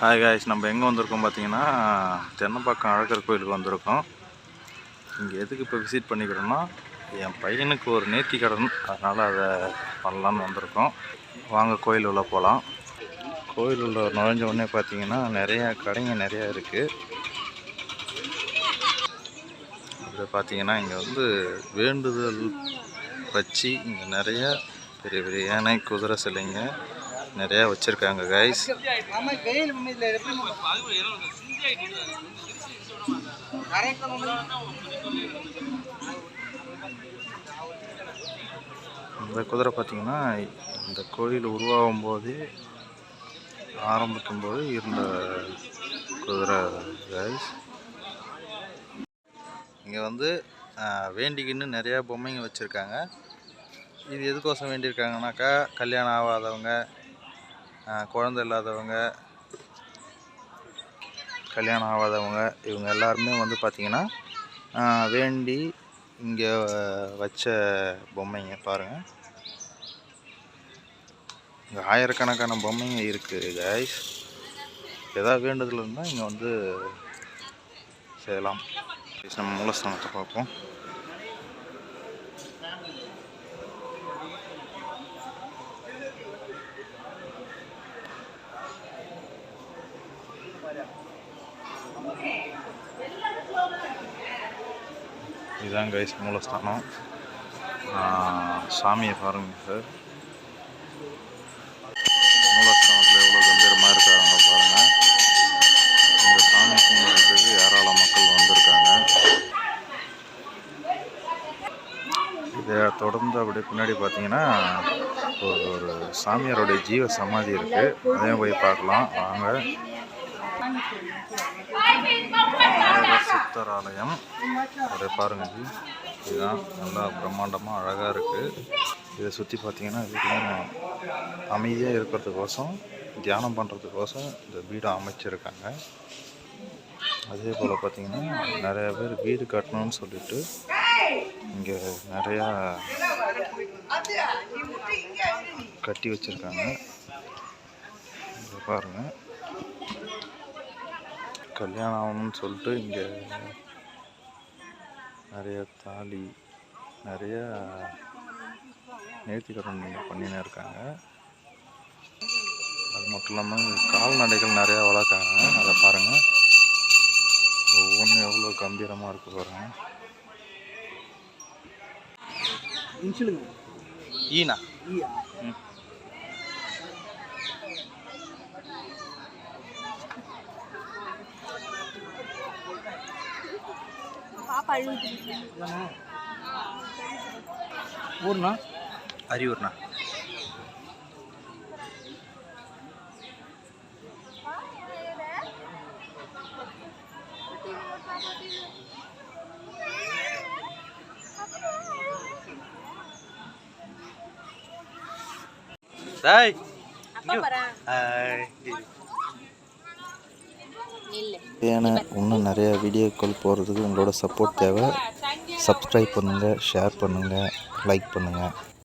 Hi guys நம்ம எங்கே வந்திருக்கோம் பார்த்தீங்கன்னா தென்னம்பாக்கம் அழகர் கோயிலுக்கு வந்திருக்கோம். இங்கே எதுக்கு இப்போ விசிட் பண்ணிக்கிறோன்னா என் பையனுக்கு ஒரு நேர்த்தி கடன் அதனால் அதை பண்ணலான்னு வந்திருக்கோம். வாங்க கோயில் உள்ள போகலாம் கோயில் உள்ள நுழைஞ்ச உடனே பார்த்தீங்கன்னா நிறையா கடைங்க நிறையா இருக்குது அப்படி பார்த்தீங்கன்னா இங்கே வந்து வேண்டுதல் வச்சு இங்கே நிறைய பெரிய பெரிய யானை குதிரை சிலைங்க நிறையா வச்சுருக்காங்க கைஸ் இந்த குதிரை பார்த்தீங்கன்னா இந்த கோயில் உருவாகும் போதே ஆரம்பிக்கும் போது இருந்த குதிரை கைஸ் இங்கே வந்து வேண்டிக்கின்னு நிறையா பொம்மைங்க வச்சுருக்காங்க. இது எதுக்கோசம் வேண்டியிருக்காங்கனாக்கா கல்யாணம் ஆகாதவங்க குழந்தை இல்லாதவங்க கல்யாணம் ஆகாதவங்க இவங்க எல்லாருமே வந்து பார்த்திங்கன்னா வேண்டி இங்கே வச்ச பொம்மைங்க பாருங்கள் இங்கே ஆயிரக்கணக்கான பொம்மைங்க இருக்குது கைஸ் எதாவது வேண்டுதல் இருந்தால் இங்கே வந்து செய்யலாம். நம்ம மூலஸ்தானத்தை பார்ப்போம். இதுதான் கைஸ் மூலஸ்தானம். சாமியை பாருங்க சார் மூலஸ்தானத்தில் எவ்வளோ கம்பீரமாக இருக்காங்க பாருங்கள் இந்த சாமி கும்பிட்றதுக்கு ஏராள மக்கள் வந்திருக்காங்க. இதை தொடர்ந்து அப்படியே பின்னாடி பார்த்தீங்கன்னா ஒரு ஒரு சாமியாருடைய ஜீவ சமாதி இருக்குது அதையும் போய் பார்க்கலாம். வாங்க. சித்தர் ஆலயம் பாருங்க ஜி. இதுதான் நல்லா பிரம்மாண்டமாக அழகாக இருக்குது இதை சுற்றி பார்த்தீங்கன்னா வீட்லையும் அமைதியாக இருக்கிறதுக்கோசம் தியானம் பண்ணுறதுக்கோசம் இந்த வீடை அமைச்சிருக்காங்க. அதே போல் பார்த்தீங்கன்னா நிறையா பேர் வீடு கட்டணும்னு சொல்லிட்டு இங்கே நிறையா கட்டி வச்சுருக்காங்க. பாருங்கள் கல்யாணம் ஆகணும்னு சொல்லிட்டு இங்கே நிறைய தாலி நிறைய நேர்த்திக்கடன் பண்ணின்னு இருக்காங்க. அது மட்டும் இல்லாமல் கால்நடைகள் நிறையா வளர்க்காங்க அதை பாருங்கள் ஒவ்வொன்றும் எவ்வளோ கம்பீரமாக இருக்குது பாருங்கள் ஈனா. ஈயா. ம். ஊர்னா அரியூர்ண்ணா டாய் ஏன்னா இன்னும் நிறையா வீடியோக்கள் போகிறதுக்கு உங்களோட சப்போர்ட் தேவை. சப்ஸ்கிரைப் பண்ணுங்கள் ஷேர் பண்ணுங்கள் லைக் பண்ணுங்கள்